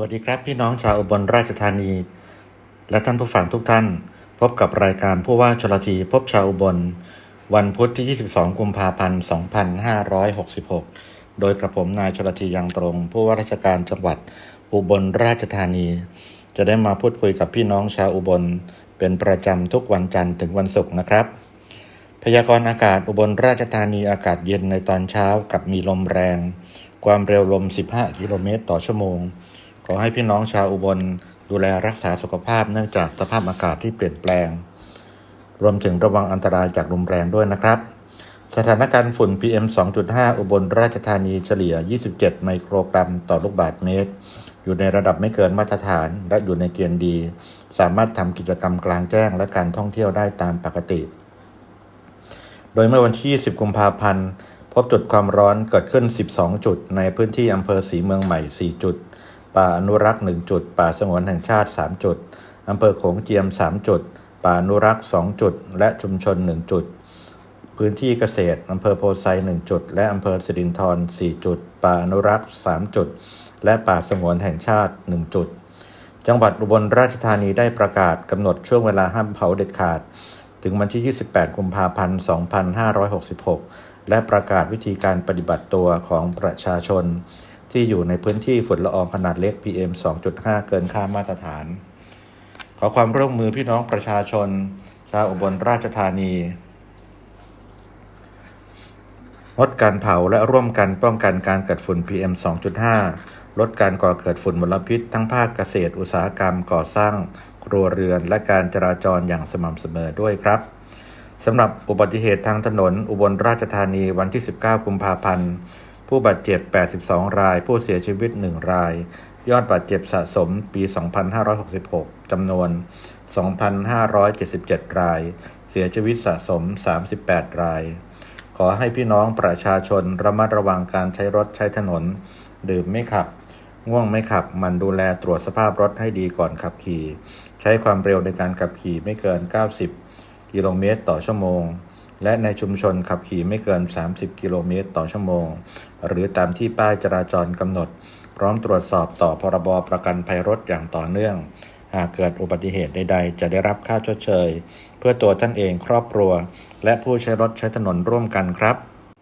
วัสดีครับพี่น้องชาวอุบลราชธานี และท่านผู้ฟังทุกท่าน พบกับรายการผู้ว่าชลทีพบชาวอุบล วันพุธที่ 22 กุมภาพันธ์ 2566 โดยกระผมนายชลทียังตรง ผู้ว่าราชการจังหวัดอุบลราชธานี จะได้มาพูดคุยกับพี่น้องชาวอุบล เป็นประจำทุกวันจันทร์ถึงวันศุกร์นะครับ พยากรณ์อากาศอุบลราชธานีอากาศเย็นในตอนเช้ากับมีลมแรง ความเร็วลม 15 กิโลเมตรต่อชั่วโมง ขอให้พี่น้องชาวอุบลดูแลรักษาสุขภาพเนื่องจากสภาพอากาศที่เปลี่ยนแปลง รวมถึงระวังอันตรายจากลมแรงด้วยนะครับ สถานการณ์ฝุ่น PM 2.5 อุบลราชธานีเฉลี่ย 27 ไมโครกรัมต่อลูกบาศก์เมตร อยู่ในระดับไม่เกินมาตรฐานและอยู่ในเกณฑ์ดี สามารถทำกิจกรรมกลางแจ้งและการท่องเที่ยวได้ตามปกติ โดยเมื่อวันที่ 10 กุมภาพันธ์ พบจุดความร้อนเกิดขึ้น 12 จุด ในพื้นที่อำเภอศรีเมืองใหม่ 4 จุด ป่าอนุรักษ์ 1 จุด ป่าสงวนแห่งชาติ 3 จุดอำเภอโขงเจียม 3 จุด ป่าอนุรักษ์ 2 จุด และชุมชน 1 จุด พื้นที่เกษตรอำเภอโพไซ 1 จุด และอำเภอสิรินธร4 จุด ป่าอนุรักษ์ 3 จุด และป่าสงวนแห่งชาติ 1 จุด จังหวัดอุบลราชธานีได้ประกาศกำหนดช่วงเวลาห้ามเผาเด็ดขาด ถึงวันที่ 28 กุมภาพันธ์ 2566 และประกาศวิธีการปฏิบัติตัวของประชาชน ที่อยู่ในพื้นที่ฝุ่นละอองขนาดเล็ก PM 2.5 เกินค่ามาตรฐาน ขอความร่วมมือพี่น้องประชาชน ชาวอุบลราชธานีงดการเผาและร่วมกันป้องกันการเกิดฝุ่น PM 2.5 ลดการก่อเกิดฝุ่นมลพิษ ทั้งภาคเกษตรอุตสาหกรรมก่อสร้าง ครัวเรือน และการจราจรอย่างสม่ำเสมอด้วยครับสำหรับอุบัติเหตุทางถนนอุบลราชธานีวันที่ 19 กุมภาพันธ์ ผู้บาดเจ็บ 82 ราย ผู้เสียชีวิต 1 ราย ยอดบาดเจ็บสะสมปี 2566 จำนวน 2,577 ราย เสียชีวิตสะสม 38 ราย ขอให้พี่น้องประชาชนระมัดระวังการใช้รถใช้ถนน ดื่มไม่ขับ ง่วงไม่ขับ มันดูแลตรวจสภาพรถให้ดีก่อนขับขี่ ใช้ความเร็วในการขับขี่ไม่เกิน 90 กิโลเมตรต่อชั่วโมง และในชุมชนขับขี่ไม่เกิน 30 กิโลเมตรต่อชั่วโมง หรือตามที่ป้ายจราจรกำหนด พร้อมตรวจสอบต่อพรบประกันภัยรถอย่างต่อเนื่อง หากเกิดอุบัติเหตุใดๆ จะได้รับค่าชดเชย เพื่อตัวท่านเองครอบครัว และผู้ใช้รถใช้ถนนร่วมกันครับ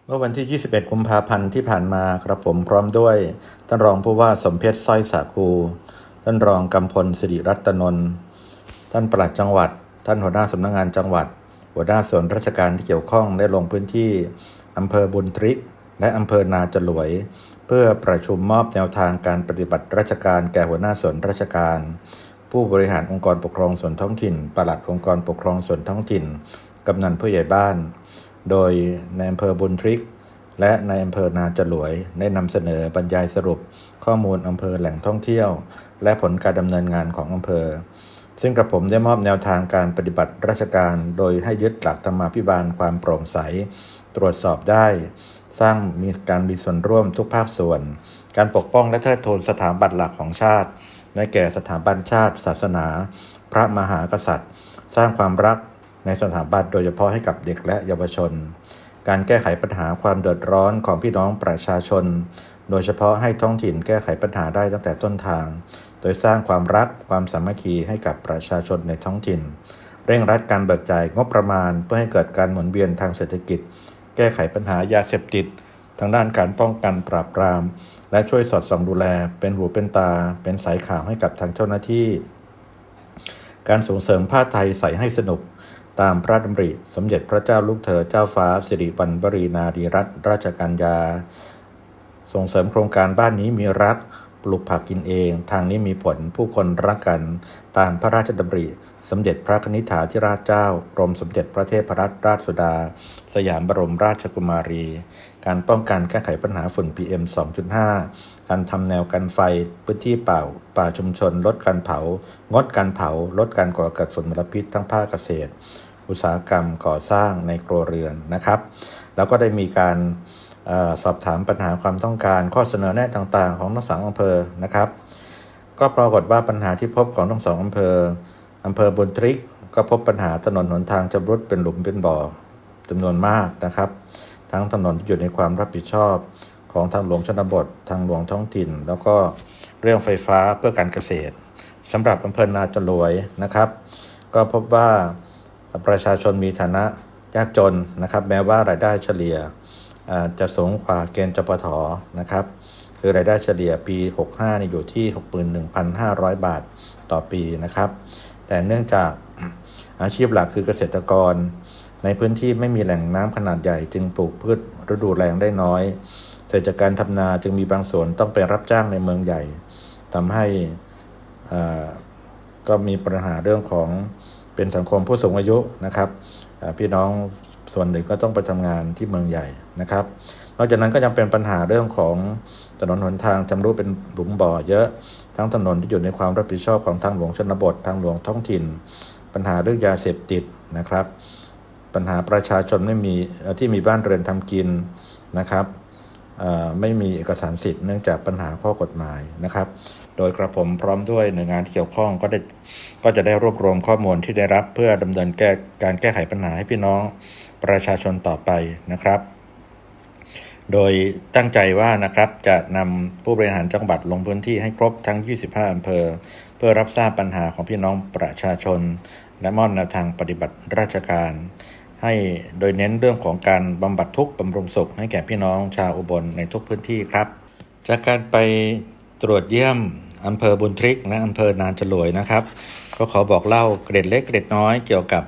เมื่อวันที่ 21 กุมภาพันธ์ที่ผ่านมากระผมพร้อมด้วย ท่านรองผู้ว่าสมเพชรสร้อยสาคูท่านรองกำพลสิริรัตนนท์ท่านปลัดจังหวัด ท่านหัวหน้าสำนักงงานจังหวัด หัวหน้าส่วนราชการที่เกี่ยวข้องได้ลงพื้นที่อำเภอบุญทริก และอำเภอนาจลวย เพื่อประชุมมอบแนวทางการปฏิบัติราชการแก่หัวหน้าส่วนราชการ ผู้บริหารองค์กรปกครองส่วนท้องถิ่นปลัดองค์กรปกครองส่วนท้องถิ่นกำนันผู้ใหญ่บ้าน โดยในอำเภอบุญทริก และในอำเภอนาจลวย ได้นำเสนอบรรยายสรุป ข้อมูลอำเภอแหล่งท่องเที่ยว และผลการดำเนินงานของอำเภอ ซึ่งกระผมได้มอบแนวทางการปฏิบัติราชการ โดยให้ยึดหลักธรรมาภิบาลความโปร่งใส ตรวจสอบได้ สร้างมีการมีส่วนร่วมทุกภาคส่วน การปกป้องและเทิดทูนสถาบันหลักของชาติได้แก่สถาบันชาติ ศาสนา พระมหากษัตริย์ สร้างความรักในสถาบันโดยเฉพาะให้กับเด็กและเยาวชน การแก้ไขปัญหาความเดือดร้อนของพี่น้องประชาชน โดยเฉพาะให้ท้องถิ่นแก้ไขปัญหาได้ตั้งแต่ต้นทาง โดยสร้างความรักความสามัคคีให้กับประชาชนในท้องถิ่น เร่งรัดการเบิกจ่ายงบประมาณเพื่อให้เกิดการหมุนเวียนทางเศรษฐกิจ แก้ไขปัญหายาเสพติด ทางด้านการป้องกันปราบปราม และช่วยสอดส่องดูแล เป็นหูเป็นตา เป็นสายข่าวให้กับทางเจ้าหน้าที่ การส่งเสริมผ้าไทยใส่ให้สนุกตามพระดำริสมเด็จพระเจ้าลูกเธอเจ้าฟ้า สิริวัณวรีนารีรัตนราชกัญญา ส่งเสริมโครงการบ้านนี้มีรัก ลูกผักกินเอง ทางนี้มีผลผู้คนรักกันตามพระราชดำริ สมเด็จพระนิธิถาธิราชเจ้ากรมสมเด็จพระเทพรัตนราชสุดา สยามบรมราชกุมารี การป้องกันแก้ไขปัญหาฝุ่น PM 2.5 การทำแนวกันไฟพื้นที่เป่า ป่าชุมชน ลดการเผา งดการเผา ลดการก่อเกิดฝุ่นมลพิษทั้งภาคเกษตร อุตสาหกรรมก่อสร้างในครัวเรือนนะครับ แล้วก็ได้มีการ สอบถามปัญหาความต้องการ ข้อเสนอแนะต่างๆ ของทั้งสองอำเภอนะครับ ก็ปรากฏว่าปัญหาที่พบของทั้งสองอำเภออำเภอบุญทริก ก็พบปัญหาถนนหนทางชำรุดเป็นหลุมเป็นบ่อจำนวนมากนะครับ ทั้งถนนที่อยู่ในความรับผิดชอบของทางหลวงชนบท ทางหลวงท้องถิ่น แล้วก็เรื่องไฟฟ้าเพื่อการเกษตรสำหรับอำเภอนาจรวยนะครับ ก็พบว่าประชาชนมีฐานะยากจนนะครับ แม้ว่ารายได้เฉลี่ย จะสูงกว่าเกณฑ์จปทนะครับ คือรายได้เฉลี่ยปี 65นี่อยู่ที่ 61,500 บาทต่อปีนะครับ แต่เนื่องจากอาชีพหลักคือเกษตรกร ในพื้นที่ไม่มีแหล่งน้ำขนาดใหญ่จึงปลูกพืชฤดูแล้งได้น้อยเสร็จจากการทำนาจึงมีบางส่วนต้องไปรับจ้างในเมืองใหญ่ทำให้อ่าก็มีปัญหาเรื่องของเป็นสังคมผู้สูงอายุนะครับพี่น้อง ส่วนหนึ่งก็ต้องไปทำงานที่เมืองใหญ่นะครับ นอกจากนั้นก็ยังเป็นปัญหาเรื่องของถนนหนทางชำรุดเป็นหลุมบ่อเยอะ ทั้งถนนที่อยู่ในความรับผิดชอบของทางหลวงชนบททางหลวงท้องถิ่น ปัญหาเรื่องยาเสพติดนะครับ ปัญหาประชาชนไม่มีที่มีบ้านเรือนทำกินนะครับไม่มีเอกสารสิทธิ์เนื่องจากปัญหาข้อกฎหมายนะครับ โดยกระผมพร้อมด้วยหน่วยงานที่เกี่ยวข้องก็ได้ก็จะได้รวบรวมข้อมูลที่ได้รับเพื่อดำเนินแก้การแก้ไขปัญหาให้พี่น้องประชาชนต่อไปนะครับ โดยตั้งใจว่านะครับจะนำผู้บริหารจังหวัดลงพื้นที่ให้ครบทั้ง 25 อำเภอ เพื่อรับทราบปัญหาของพี่น้องประชาชน และมอบแนวทางปฏิบัติราชการให้โดยเน้นเรื่องของการบำบัดทุกข์บำรุงสุขให้แก่พี่น้องชาวอุบลในทุกพื้นที่ครับ จากการไปตรวจเยี่ยม อำเภอบุญทริกและอำเภอนานจรวยนะครับ ก็ขอบอกเล่าเกร็ดเล็กเกร็ดน้อยเกี่ยวกับ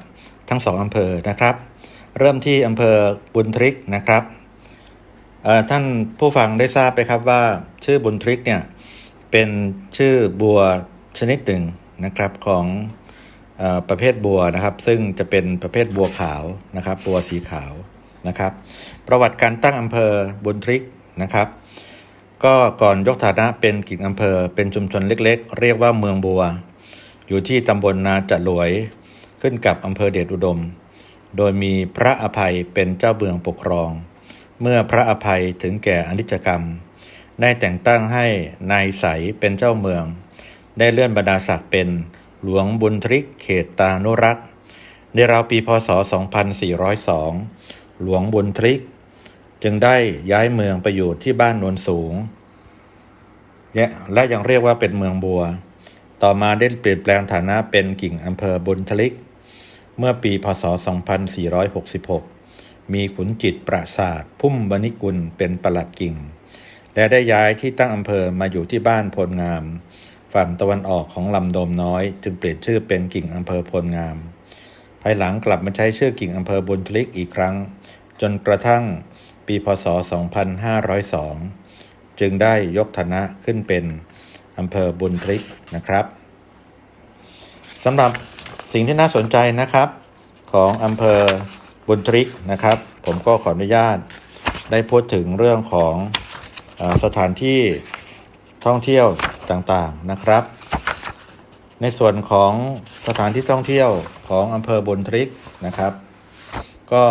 ทั้งสองอำเภอนะครับ เริ่มที่อำเภอบุญทริกนะครับท่านผู้ฟังได้ทราบไปครับว่าชื่อบุญทริกเนี่ยเป็นชื่อบัวชนิดหนึ่งนะครับของอประเภทบัวนะครับ ซึ่งจะเป็นประเภทบัวขาวนะครับ บัวสีขาวนะครับ ประวัติการตั้งอำเภอบุญทริกนะครับ ก็ก่อนยกฐานะเป็นกิ่งอำเภอเป็นชุมชนเล็กๆ เรียกว่าเมืองบัว อยู่ที่ตำบลนาจะหลวย ขึ้นกับอำเภอเดชอุดม โดยมีพระอภัยเป็นเจ้าเมืองปกครอง เมื่อพระอภัยถึงแก่อนิจกรรม ได้แต่งตั้งให้นายใสเป็นเจ้าเมือง ได้เลื่อนบรรดาศักดิ์เป็นหลวงบุญทริกเขตตานุรักษ์ในราวปีพศ 2402 หลวงบุญทริก จึงได้ย้ายเมืองไปอยู่ที่บ้านนวลสูงและและยังเรียกว่าเป็นเมืองบัว ต่อมาได้เปลี่ยนแปลงฐานะเป็นกิ่งอำเภอบุญทลิก เมื่อปีพศ 2466 มีขุนจิตปราศาสตร์พุ่มบณิกุลเป็นประหลัดกิ่ง และได้ย้ายที่ตั้งอำเภอมาอยู่ที่บ้านพลงาม ฝั่งตะวันออกของลำโดมน้อย จึงเปลี่ยนชื่อเป็นกิ่งอำเภอพลงาม ภายหลังกลับมาใช้ชื่อกิ่งอำเภอบุญทลิกอีกครั้ง จนกระทั่ง ปีพศ 2502 จึงได้ยกฐานะขึ้นเป็นอำเภอบุญทลิกนะครับสำหรับสิ่งที่น่าสนใจนะครับของอำเภอบุญทริกนะครับ ผมก็ขออนุญาตได้พูดถึงเรื่องของอสถานที่ท่องเที่ยวต่างๆนะครับ ในส่วนของสถานที่ท่องเที่ยวของอำเภอบุญทริกนะครับ ก็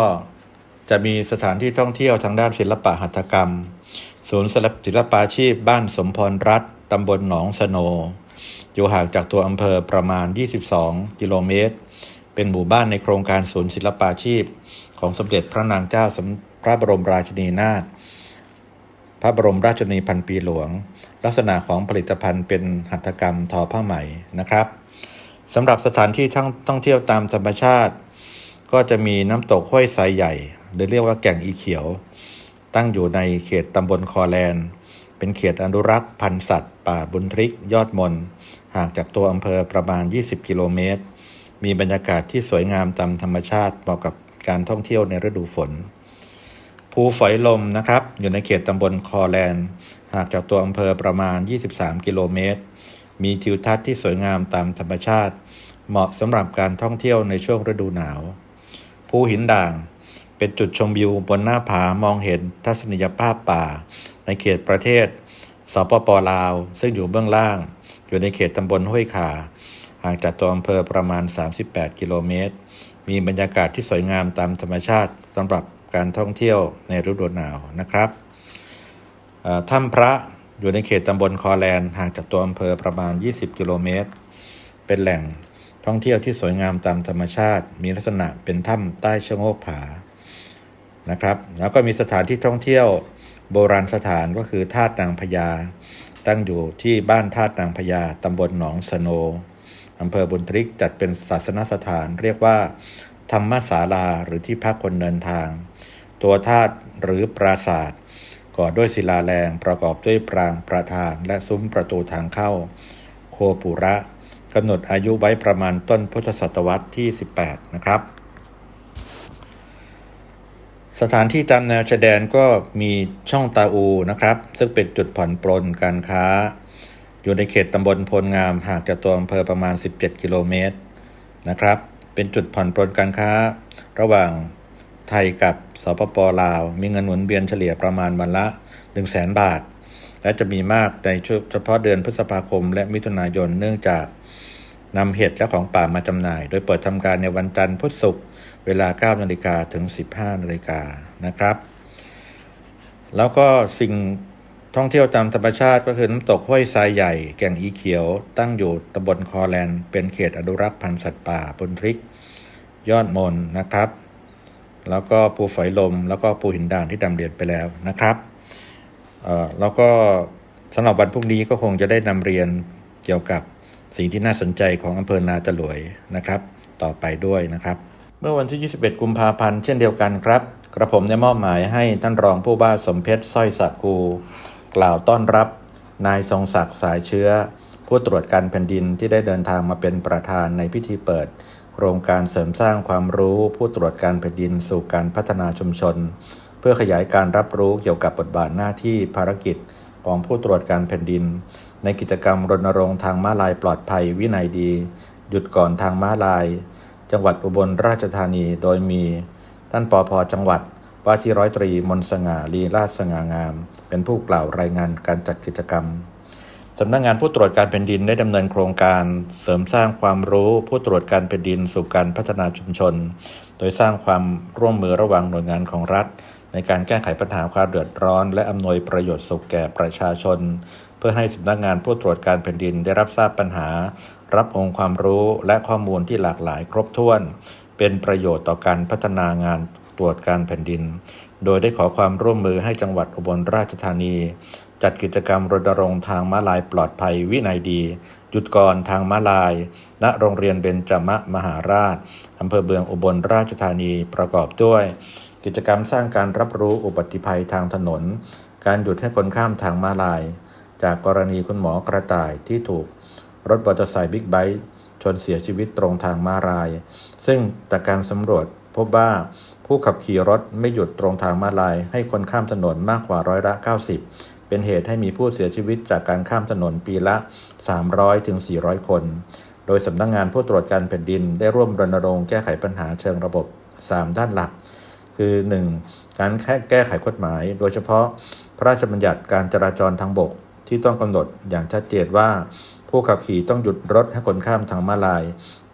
จะมีสถานที่ท่องเที่ยวทางด้านศิลปะหัตถกรรม ศูนย์ศิลปาชีพบ้านสมพรรัฐตำบลหนองสโน อยู่ห่างจากตัวอำเภอประมาณ 22 กิโลเมตร เป็นหมู่บ้านในโครงการศูนย์ศิลปาชีพ ของสมเด็จพระนางเจ้าพระบรมราชินีนาถพระบรมราชชนนีพันปีหลวง ลักษณะของผลิตภัณฑ์เป็นหัตถกรรมทอผ้าไหมนะครับสำหรับสถานที่ท่องท่องเที่ยวตามธรรมชาติ ก็จะมีน้ำตกห้วยทรายใหญ่ หรือเรียกว่าแก่งอีเขียว ตั้งอยู่ในเขตตำบลคอแลน เป็นเขตอนุรักษ์พันธุ์สัตว์ ป่าบุญทริกยอดมน ห่างจากตัวอำเภอประมาณ 20 กิโลเมตร มีบรรยากาศที่สวยงามตามธรรมชาติเหมาะกับการท่องเที่ยวในฤดูฝน ภูฝอยลมนะครับ อยู่ในเขตตำบลคอแลนห่างจากตัวอำเภอประมาณ 23 กิโลเมตร มีทิวทัศน์ที่สวยงามตามธรรมชาติ เหมาะสำหรับการท่องเที่ยวในช่วงฤดูหนาว ภูหินด่าง เป็นจุดชมวิวบนหน้าผามองเห็นทัศนียภาพป่า ในเขตประเทศสปปลาว ซึ่งอยู่เบื้องล่าง อยู่ในเขตตำบลห้วยขาห่างจากตัวอำเภอประมาณ 38 กิโลเมตร มีบรรยากาศที่สวยงามตามธรรมชาติสำหรับการท่องเที่ยวในฤดูหนาวนะครับถ้ำพระอยู่ในเขตตำบลคอแลนห่างจากตัวอำเภอประมาณ 20 กิโลเมตร เป็นแหล่งท่องเที่ยวที่สวยงามตามธรรมชาติ มีลักษณะเป็นถ้ำใต้ชะโงกผา นะครับ แล้วก็มีสถานที่ท่องเที่ยวโบราณสถานก็คือธาตุนางพญา ตั้งอยู่ที่บ้านธาตุนางพญาตำบลหนองสโนอำเภอบุญทริกจัดเป็นศาสนสถาน เรียกว่า ธรรมศาลาหรือที่พักคนเดินทาง ตัวธาตุหรือปราศาสตร์ก่อด้วยศิลาแรงประกอบด้วยปรางประธาน และซุ้มประตูทางเข้า โคปุระกำหนดอายุไว้ประมาณต้นพุทธศตวรรษที่ 18 นะครับ สถานที่ตามแนวชายแดนก็มีช่องตาอูนะครับ ซึ่งเป็นจุดผ่อนปลนการค้า อยู่ในเขตตำบลโพลงามห่างจากตัวอำเภอประมาณ 17 กิโลเมตรนะครับ เป็นจุดผ่อนปลนการค้า ระหว่างไทยกับสปปลาว มีเงินหมุนเวียนเฉลี่ยประมาณวันละ 1 0 0 0 0แบาท และจะมีมากในเฉพาะเดือนพฤษภาคม และมิถุนายนเนื่องจากนำเห็ดและของป่ามาจำหน่าย โดยเปิดทำการในวันจันทร์พุธศุกร์ เวลา 9 นาฬิกาถึง 15 นาฬิกานะครับ แล้วก็สิ่งท่องเที่ยวตามธรรมชาติก็คือน้ำตกห้วยทรายใหญ่ แก่งอีเขียว ตั้งอยู่ตำบลคอแลนด์เป็นเขตอนุรักษ์พันธุ์สัตว์ป่าบนทริก ยอดมนนะครับ แล้วก็ภูฝอยลม แล้วก็ภูหินด่านที่ดำเรียนไปแล้วนะครับเอ่อแล้วก็สำหรับวันพรุ่งนี้ก็คงจะได้นำเรียนเกี่ยวกับสิ่งที่น่าสนใจของอำเภอนาจรวยนะครับ ต่อไปด้วยนะครับ เมื่อวันที่ 21 กุมภาพันธ์เช่นเดียวกันครับ กระผมได้มอบหมายให้ท่านรองผู้ว่าสมเพชรสร้อยสักคูกล่าวต้อนรับ นายทรงศักดิ์สายเชื้อ ผู้ตรวจการแผ่นดินที่ได้เดินทางมาเป็นประธานในพิธีเปิด โครงการเสริมสร้างความรู้ผู้ตรวจการแผ่นดินสู่การพัฒนาชุมชน เพื่อขยายการรับรู้เกี่ยวกับบทบาทหน้าที่ภารกิจของผู้ตรวจการแผ่นดิน ในกิจกรรมรณรงค์ทางม้าลายปลอดภัยวินัยดี หยุดก่อนทางม้าลาย จังหวัดอุบลราชธานีโดยมีท่านปอพจังหวัดว่าที่ร้อยตรีมนสง่าลีราชสง่างาม เป็นผู้กล่าวรายงานการจัดกิจกรรมสำนักงานผู้ตรวจการแผ่นดินได้ดำเนินโครงการ เสริมสร้างความรู้ผู้ตรวจการแผ่นดินสู่การพัฒนาชุมชน โดยสร้างความร่วมมือระหว่างหน่วยงานของรัฐ ในการแก้ไขปัญหาความเดือดร้อน และอำนวยประโยชน์สุขแก่ประชาชน เพื่อให้สำนักงานผู้ตรวจการแผ่นดินได้รับทราบปัญหา รับองค์ความรู้และข้อมูลที่หลากหลายครบถ้วน เป็นประโยชน์ต่อการพัฒนางานตรวจการแผ่นดิน โดยได้ขอความร่วมมือให้จังหวัดอุบลราชธานี จัดกิจกรรมรณรงค์ทางม้าลายปลอดภัยวินัยดี หยุดก่อนทางม้าลาย ณโรงเรียนเบญจมมหาราชอำเภอเบืองอุบลราชธานีประกอบด้วย กิจกรรมสร้างการรับรู้อุบัติภัยทางถนน การหยุดให้คนข้ามทางม้าลาย จากกรณีคุณหมอกระต่ายที่ถูกรถมอเตอร์ไซค์บิ๊กไบค์ชนเสียชีวิตตรงทางม้าลาย ซึ่งจากการสำรวจพบว่าผู้ขับขี่รถไม่หยุดตรงทางม้าลาย ให้คนข้ามถนนมากกว่าร้อยละ 90 เป็นเหตุให้มีผู้เสียชีวิตจากการข้ามถนนปีละ 300ถึง400คน โดยสำนักงงานผู้ตรวจการแผ่นดินได้ร่วมรณรงค์แก้ไขปัญหาเชิงระบบ 3 ด้านหลัก คือ 1. การแก้ไขกฎหมาย โดยเฉพาะพระราชบัญญัติการจราจรทางบก ที่ต้องกำหนดอย่างชัดเจนว่า ผู้ขับขี่ต้องหยุดรถให้คนข้ามทางม้าลาย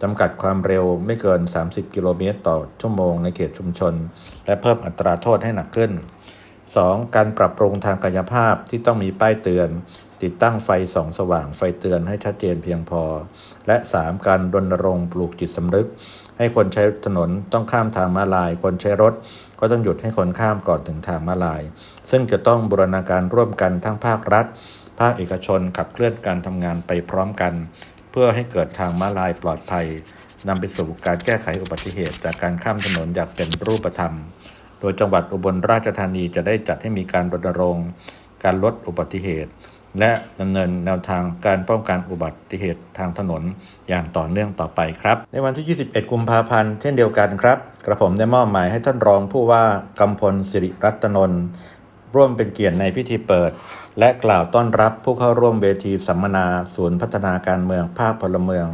จำกัดความเร็วไม่เกิน 30 กิโลเมตรต่อชั่วโมงในเขตชุมชน และเพิ่มอัตราโทษให้หนักขึ้น 2. การปรับปรุงทางกายภาพที่ต้องมีป้ายเตือน ติดตั้งไฟส่องสว่างไฟเตือนให้ชัดเจนเพียงพอ และ 3. การรณรงค์ปลูกจิตสำนึก ให้คนใช้ถนนต้องข้ามทางมาลาย คนใช้รถ ก็ต้องหยุดให้คนข้ามก่อนถึงทางมาลาย ซึ่งจะต้องบูรณาการร่วมกันทั้งภาครัฐ ภาคเอกชนขับเคลื่อนการทำงานไปพร้อมกัน เพื่อให้เกิดทางม้าลายปลอดภัยนำไปสู่การแก้ไขอุบัติเหตุ จากการข้ามถนนอย่างเป็นรูปธรรม โดยจังหวัดอุบลราชธานีจะได้จัดให้มีการรณรงค์การลดอุบัติเหตุ และดำเนินแนวทางการป้องกันอุบัติเหตุทางถนนอย่างต่อเนื่องต่อไปครับ ในวันที่ 21 กุมภาพันธ์เช่นเดียวกันครับ กระผมได้มอบหมายให้ท่านรองผู้ว่ากำพลสิริรัตนนท์ร่วมเป็นเกียรติในพิธีเปิด และกล่าวต้อนรับผู้เข้าร่วมเวทีสัมมนา ศูนย์พัฒนาการเมืองภาคพลเมือง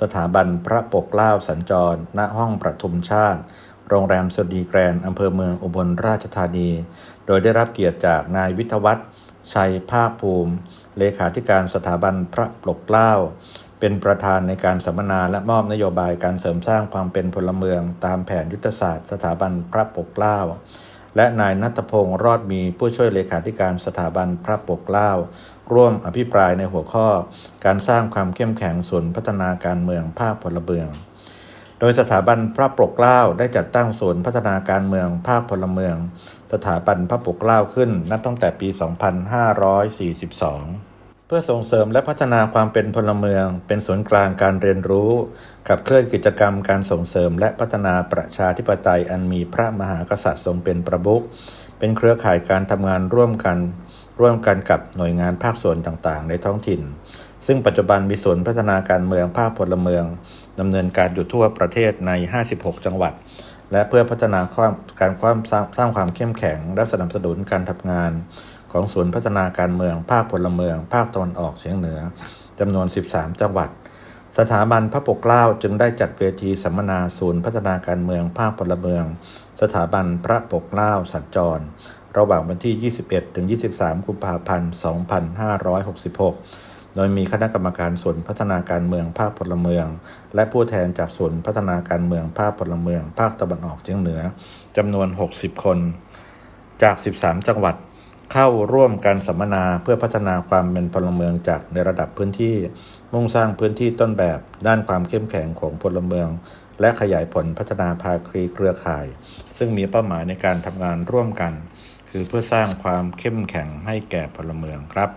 สถาบันพระปกเกล้าสัญจร ณห้องประทุมชาติ โรงแรมสดีแกรนอำเภอเมืองอุบลราชธานี โดยได้รับเกียรติจากนายวิทวัฒน์ชัยภาคภูมิ เลขาธิการสถาบันพระปกเกล้าเป็นประธานในการสัมมนาและมอบนโยบายการเสริมสร้างความเป็นพลเมือง ตามแผนยุทธศาสตร์ สถาบันพระปกเกล้า และนายนัทพงศ์รอดมีผู้ช่วยเลขาธิการสถาบันพระปกเกล้า ร่วมอภิปรายในหัวข้อ การสร้างความเข้มแข็งส่วนพัฒนาการเมืองภาคพลเมือง โดยสถาบันพระปกเกล้าได้จัดตั้งศูนย์พัฒนาการเมืองภาคพลเมือง สถาบันพระปกเกล้าขึ้นนับตั้งแต่ปี 2542 เพื่อส่งเสริมและพัฒนาความเป็นพลเมือง เป็นศูนย์กลางการเรียนรู้ขับเคลื่อนกิจกรรมการส่งเสริม และพัฒนาประชาธิปไตยอันมีพระมหากษัตริย์ทรงเป็นประมุขเป็นเครือข่ายการทำงานร่วมกัน ร่วมกันกับหน่วยงานภาคส่วนต่างๆ ในท้องถิ่น ซึ่งปัจจุบันมีศูนย์พัฒนาการเมืองภาคพลเมืองดำเนินการอยู่ทั่วประเทศใน 56 จังหวัด และเพื่อพัฒนาความการความสร้างสร้างความเข้มแข็ง และสนับสนุนการทำงาน ของศูนย์พัฒนาการเมือง ภาคพลเมือง ภาคตะวันออกเฉียงเหนือจำนวน 13 จังหวัด สถาบันพระปกเกล้าจึงได้จัดเวทีสัมมนาศูนย์พัฒนาการเมือง ภาคพลเมือง สถาบันพระปกเกล้าสัญจร ระหว่างวันที่ 21 ถึง 23 กุมภาพันธ์ 2566โดยมีคณะกรรมการส่วนพัฒนาการเมืองภาคพลเมือง และผู้แทนจากส่วนพัฒนาการเมืองภาคพลเมือง ภาคตะวันออกเฉียงเหนือจำนวน 60 คน จาก 13 จังหวัด เข้าร่วมการสัมมนาเพื่อพัฒนาความเป็นพลเมืองจากในระดับพื้นที่ มุ่งสร้างพื้นที่ต้นแบบด้านความเข้มแข็งของพลเมือง และขยายผลพัฒนาภาคีเครือข่าย ซึ่งมีเป้าหมายในการทำงานร่วมกัน คือเพื่อสร้างความเข้มแข็งให้แก่พลเมืองครับ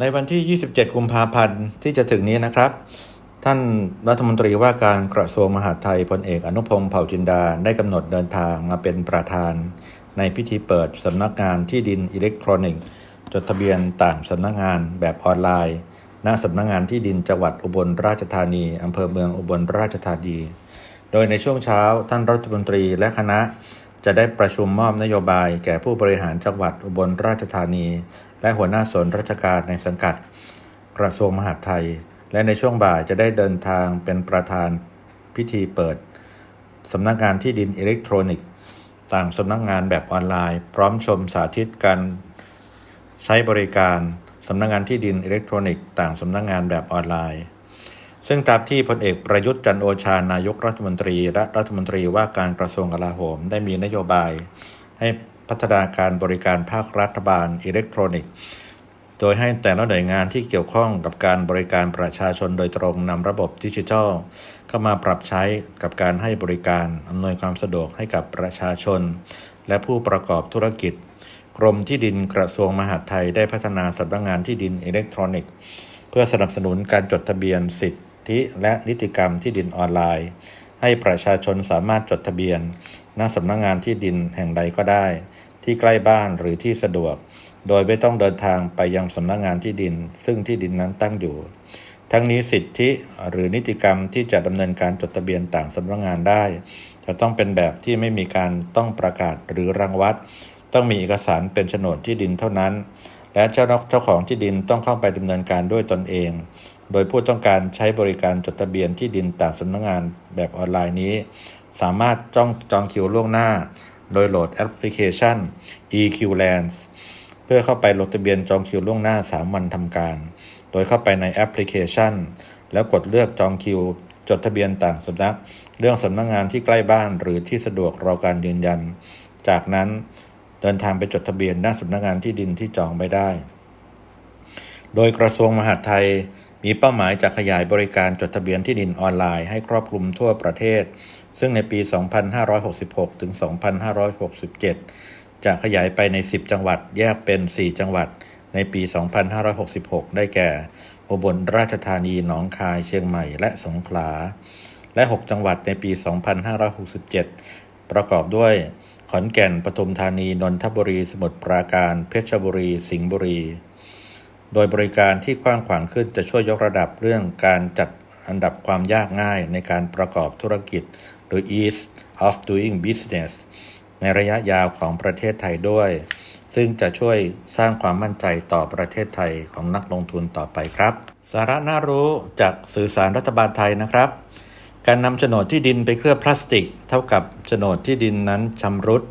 ในวันที่ 27 กุมภาพันธ์ที่จะถึงนี้นะครับท่านรัฐมนตรีว่าการกระทรวงมหาดไทยพลเอกอนุพงศ์เผ่าจินดาได้กำหนดเดินทางมาเป็นประธาน ในพิธีเปิดสำนักงานที่ดินอิเล็กทรอนิกส์ จดทะเบียนต่างสำนักงานแบบออนไลน์ ณสำนักงานที่ดินจังหวัดอุบลราชธานีอำเภอเมืองอุบลราชธานี โดยในช่วงเช้าท่านรัฐมนตรีและคณะจะได้ประชุมมอบนโยบายแก่ผู้บริหารจังหวัดอุบลราชธานี และหัวหน้าส่วนราชการในสังกัด กระทรวงมหาดไทย และในช่วงบ่ายจะได้เดินทางเป็นประธานพิธีเปิดสำนักงานที่ดินอิเล็กทรอนิกส์ ต่างสำนักงานแบบออนไลน์ พร้อมชมสาธิตการใช้บริการสำนักงานที่ดินอิเล็กทรอนิกส์ต่างสำนักงานแบบออนไลน์ ซึ่งตามที่พลเอกประยุทธ์จันโอชานายกรัฐมนตรี และรัฐมนตรีว่าการกระทรวงกลาโหม ได้มีนโยบาย ให้พัฒนาการบริการภาครัฐบาลอิเล็กทรอนิกส์ โดยให้แต่ละหน่วยงานที่เกี่ยวข้องกับการบริการประชาชนโดยตรงนำระบบดิจิทัล เข้ามาปรับใช้กับการให้บริการอำนวยความสะดวกให้กับประชาชน และผู้ประกอบธุรกิจ กรมที่ดินกระทรวงมหาดไทยได้พัฒนาสำนักงานที่ดินอิเล็กทรอนิกส์ เพื่อสนับสนุนการจดทะเบียนสิทธิและนิติกรรมที่ดินออนไลน์ ให้ประชาชนสามารถจดทะเบียนณสำนักงานที่ดินแห่งใดก็ได้ ที่ใกล้บ้านหรือที่สะดวก โดยไม่ต้องเดินทางไปยังสำนักงานที่ดิน ซึ่งที่ดินนั้นตั้งอยู่ ทั้งนี้สิทธิหรือนิติกรรมที่จะดำเนินการจดทะเบียนต่างสำนักงานได้ จะต้องเป็นแบบที่ไม่มีการต้องประกาศหรือรังวัด ต้องมีเอกสารเป็นโฉนดที่ดินเท่านั้น และเจ้าเจ้าของที่ดินต้องเข้าไปดำเนินการด้วยตนเอง โดยผู้ต้องการใช้บริการจดทะเบียนที่ดินต่างสำนักงานแบบออนไลน์นี้ สามารถจ้องจองคิวล่วงหน้า โดยโหลดแอปพลิเคชัน EQLands เพื่อเข้าไปลงทะเบียนจองคิวล่วงหน้า 3 วันทำการ โดยเข้าไปในแอปพลิเคชัน แล้วกดเลือกจองคิว จดทะเบียนต่างสำนัก เรื่องสำนักงานที่ใกล้บ้านหรือที่สะดวกรอการยืนยัน จากนั้นเดินทางไปจดทะเบียนหน้าสำนักงานที่ดินที่จองไม่ได้ โดยกระทรวงมหาดไทยมีเป้าหมายจะขยายบริการจดทะเบียนที่ดินออนไลน์ให้ครอบคลุมทั่วประเทศ ซึ่งในปี 2566 ถึง 2567 จะขยายไปใน 10 จังหวัดแยกเป็น 4 จังหวัดในปี 2566 ได้แก่ อุบลราชธานี หนองคาย เชียงใหม่ และสงขลา และ 6 จังหวัดในปี 2567 ประกอบด้วย ขอนแก่น ปทุมธานี นนทบุรี สมุทรปราการ เพชรบุรี สิงห์บุรี โดยบริการที่กว้างขวางขึ้นจะช่วยยกระดับเรื่องการจัดอันดับความยากง่ายในการประกอบธุรกิจ หรือ ease of doing business ในระยะยาวของประเทศไทยด้วย ซึ่งจะช่วยสร้างความมั่นใจต่อประเทศไทยของนักลงทุนต่อไปครับ สาระน่ารู้จากสื่อสารรัฐบาลไทยนะครับ การนำโฉนดที่ดินไปเคลือบพลาสติก เท่ากับโฉนดที่ดินนั้นชำรุด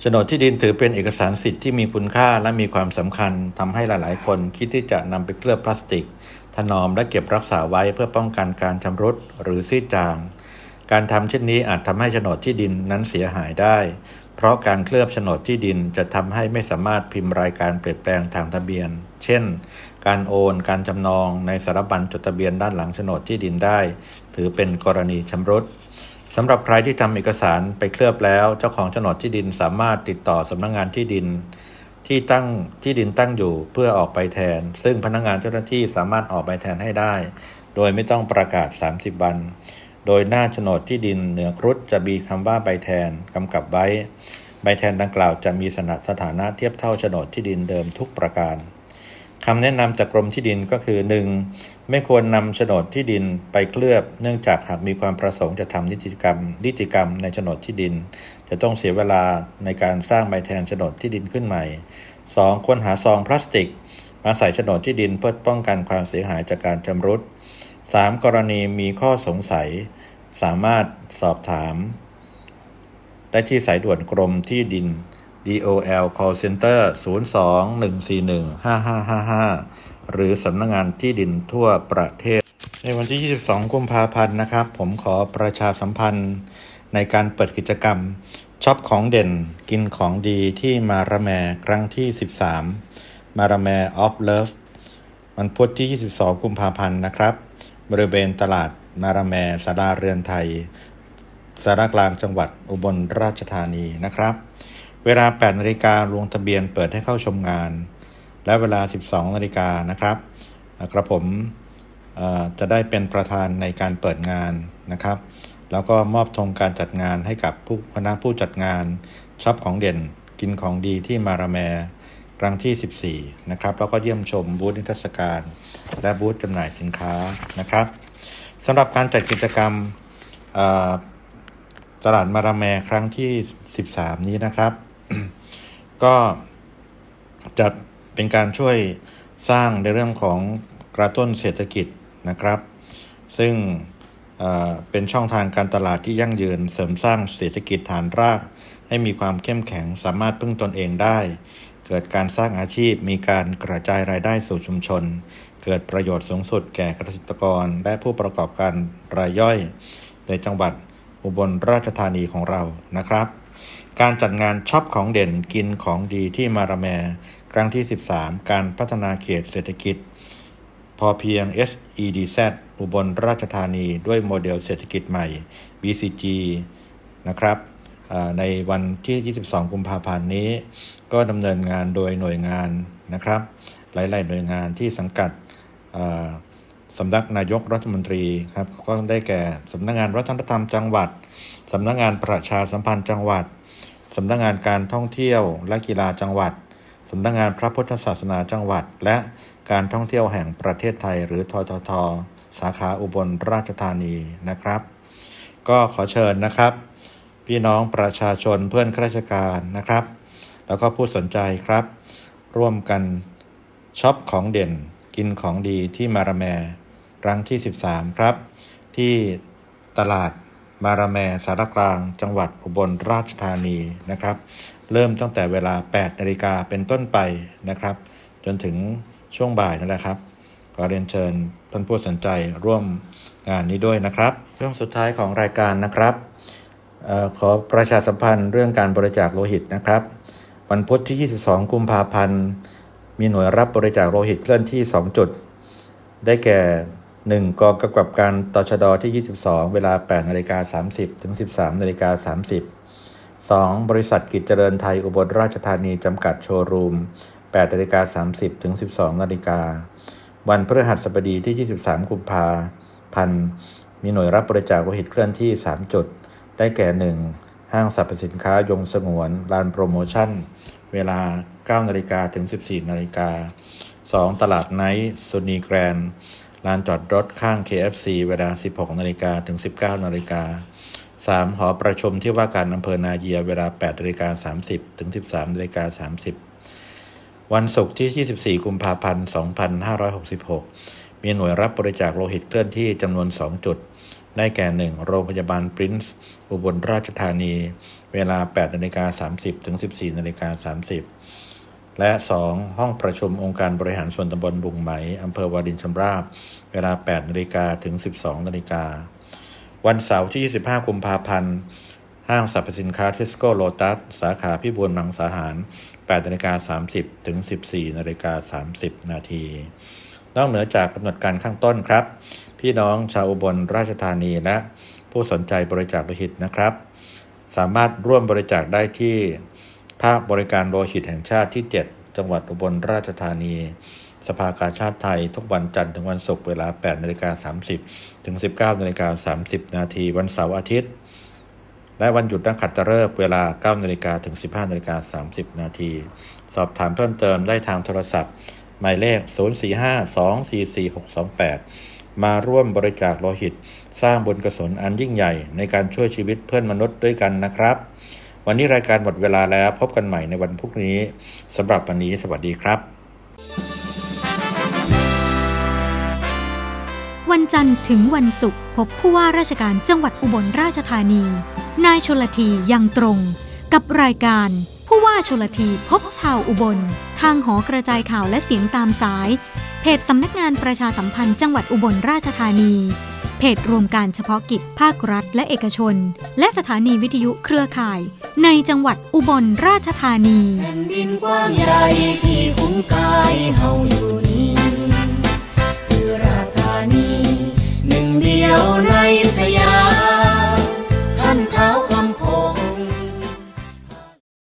โฉนดที่ดินถือเป็นเอกสารสิทธิ์ที่มีคุณค่าและมีความสำคัญทำให้หลายๆ คนคิดที่จะนำไปเคลือบพลาสติก ถนอมและเก็บรักษาไว้เพื่อป้องกันการชำรุดหรือซีดจาง การทำเช่นนี้อาจทำให้โฉนดที่ดินนั้นเสียหายได้ เพราะการเคลือบโฉนดที่ดินจะทำให้ไม่สามารถพิมพ์รายการเปลี่ยนแปลงทางทะเบียน เช่น การโอน การจำนองในสารบัญจดทะเบียนด้านหลังโฉนดที่ดินได้ ถือเป็นกรณีชำรุดสำหรับใครที่ทำเอกสารไปเคลือบแล้ว เจ้าของโฉนดที่ดินสามารถติดต่อสำนักงานที่ดิน ที่ตั้งที่ดินตั้งอยู่เพื่อออกใบแทน ซึ่งพนักงานเจ้าหน้าที่สามารถออกใบแทนให้ได้ โดยไม่ต้องประกาศ 30 วัน โดยหน้าโฉนดที่ดินเหนือครุฑจะมีคำว่าใบแทนกำกับไว้ ใบแทนดังกล่าวจะมีสถานะเทียบเท่าโฉนดที่ดินเดิมทุกประการคำแนะนำจากกรมที่ดินก็คือ 1. ไม่ควรนำโฉนดที่ดินไปเคลือบ เนื่องจากหากมีความประสงค์จะทำนิติกรรม นิติกรรมในโฉนดที่ดิน จะต้องเสียเวลาในการสร้างใบแทนโฉนดที่ดินขึ้นใหม่ 2. ควรหาซองพลาสติก มาใส่โฉนดที่ดินเพื่อป้องกันความเสียหายจากการชำรุด 3. กรณีมีข้อสงสัย สามารถสอบถาม ได้ที่สายด่วนกรมที่ดิน DOL Call Center 02-141-5555 หรือสำนักงงานที่ดินทั่วประเทศ ในวันที่ 22 กุมภาพันธ์นะครับ ผมขอประชาสัมพันธ์ ในการเปิดกิจกรรมช็อปของเด่นกินของดีที่มาระแมครั้งที่ 13 มาระแมออฟเลิฟวันพุธที่ 22 กุมภาพันธ์นะครับ บริเวณตลาดมาระแมสาราเรือนไทย สารกลางจังหวัดอุบลราชธานีนะครับ เวลา 8นาฬิกาลงทะเบียนเปิดให้เข้าชมงาน และเวลา 12นาฬิกานะครับกระผมจะได้เป็นประธานในการเปิดงานนะครับ แล้วก็มอบธงการจัดงานให้กับผู้คณะผู้จัดงานช็อปของเด่นกินของดีที่มาราแมครั้งที่ 14 นะครับ แล้วก็เยี่ยมชมบูธนิทรรศการ และบูธจำหน่ายสินค้านะครับสำหรับการจัดกิจกรรมตลาดมาราแมครั้งที่ 13 นี้นะครับ ก็จะเป็นการช่วยสร้างในเรื่องของกระตุ้นเศรษฐกิจนะครับ ซึ่งเเป็นช่องทางการตลาดที่ยั่งยืนเสริมสร้างเศรษฐกิจฐานราก ให้มีความเข้มแข็งสามารถพึ่งตนเองได้ เกิดการสร้างอาชีพ มีการกระจายรายได้สู่ชุมชน เกิดประโยชน์สูงสุดแก่เกษตรกร และผู้ประกอบการรายย่อย ในจังหวัดอุบลราชธานีของเรานะครับ การจัดงานช็อปของเด่นกินของดีที่มาราแมครั้งที่ 13 การพัฒนาเขตเศรษฐกิจ พอเพียง SEDZ อุบลราชธานีด้วยโมเดลเศรษฐกิจใหม่ BCG นะครับในวันที่ 22 กุมภาพันธ์นี้ ก็ดำเนินงานโดยหน่วยงานนะครับ หลาย ๆ หน่วยงานที่สังกัดอ่าสำนักนายกรัฐมนตรีครับก็ได้แก่สำนักงานวัฒนธรรมจังหวัดสำนักงานประชาสัมพันธ์จังหวัดสำนักงานการท่องเที่ยวและกีฬาจังหวัดสำนักงานพระพุทธศาสนาจังหวัด และการท่องเที่ยวแห่งประเทศไทย หรือททท สาขาอุบลราชธานีนะครับ ก็ขอเชิญนะครับ พี่น้องประชาชนเพื่อนข้าราชการนะครับ แล้วก็ผู้สนใจครับ ร่วมกันช็อปของเด่นกินของดีที่มาราแมครั้งที่ 13 ครับ ที่ตลาดมาราแมสารกลาง จังหวัดอุบลราชธานีนะครับ เริ่มตั้งแต่เวลา 8 นาฬิกาเป็นต้นไปนะครับ จนถึงช่วงบ่ายนั่นแหละครับขอเรียนเชิญท่านผู้สนใจร่วมงานนี้ด้วยนะครับ ช่วงสุดท้ายของรายการนะครับออขอประชาสัมพันธ์เรื่องการบริจาคโลหิตนะครับ วันพุธที่ 22 กุมภาพันธ์ มีหน่วยรับบริจาคโลหิตเคลื่อนที่ 2 จุด ได้แก่ 1. กองกำกับการตชดที่ 22 เวลา8นาฬิกา30 ถึง 13นาฬิกา30 2. บริษัทกิจเจริญไทยอุบลราชธานีจำกัดโชว์รูม8นาฬิกา30 ถึง 12นาฬิกา วันพฤหัสบดีที่ 23 กุมภาพันธ์ มีหน่วยรับบริจาคโลหิตเคลื่อนที่ 3 จุด ได้แก่ 1. ห้างสรรพสินค้ายงสงวนลานโปรโมชั่น เวลา 9 นาฬิกาถึง 14 นาฬิกา 2. ตลาดไนท์ซูนีแกรนลานจอดรถข้าง KFC เวลา 16 นาฬิกาถึง 19 นาฬิกา 3. หอประชุมที่ว่าการอำเภอนาเยียเวลา 8 นาฬิกา 30 ถึง 13 นาฬิกา 30 วันศุกร์ที่ 24 กุมภาพันธ์ 2566 มีหน่วยรับบริจาคโลหิตเคลื่อนที่จำนวน 2 จุด ได้แก่ 1. โรงพยาบาลปรินซ์อุบลราชธานี เวลา8นาฬิกา30 ถึง 14นาฬิกา30 และ 2. ห้องประชุมองค์การบริหารส่วนตำบลบุงไหมอำเภอวารินชำราบ เวลา8นาฬิกาถึง 12นาฬิกาวันเสาร์ที่ 25 กุมภาพันธ์ห้างสรรพสินค้าเทสโก้โลตัส สาขาพิบูลมังสาหาร 8นาฬิกา30 ถึง 14นาฬิกา30 นาที นอกเหนือจากกำหนดการข้างต้นครับ พี่น้องชาวอุบลราชธานีและผู้สนใจบริจาคโลหิตนะครับ สามารถร่วมบริจาคได้ที่ภาคบริการโลหิตแห่งชาติที่ 7 จังหวัดอุบลราชธานี สภากาชาติไทย ทุกวันจันทร์ถึงวันศุกร์เวลา8นาฬิกา30 ถึง 19นาฬิกา30 นาทีวันเสาร์อาทิตย์ และวันหยุดนักขัตฤกษ์เวลา9นาฬิกาถึง 15นาฬิกา30 นาทีสอบถามเพิ่มเติมได้ทางโทรศัพท์ หมายเลข 045244628 มาร่วมบริจาคโลหิต สร้างบุญกุศลอันยิ่งใหญ่ในการช่วยชีวิตเพื่อนมนุษย์ด้วยกันนะครับ วันนี้รายการหมดเวลาแล้วพบกันใหม่ในวันพรุ่งนี้สำหรับวันนี้สวัสดีครับ วันจันทร์ถึงวันศุกร์พบผู้ว่าราชการจังหวัดอุบลราชธานี นายชลทียังตรง กับรายการผู้ว่าชลทีพบชาวอุบล ทางหอกระจายข่าวและเสียงตามสาย เพจสำนักงานประชาสัมพันธ์จังหวัดอุบลราชธานี เพจรวมการเฉพาะกิจภาครัฐและเอกชน และสถานีวิทยุเครือข่าย ในจังหวัดอุบลราชธานีแผ่นดินกว้างใหญ่ที่คุ้มกายเฮาอยู่นี้คือราชธานี หนึ่งเดียวในสยาม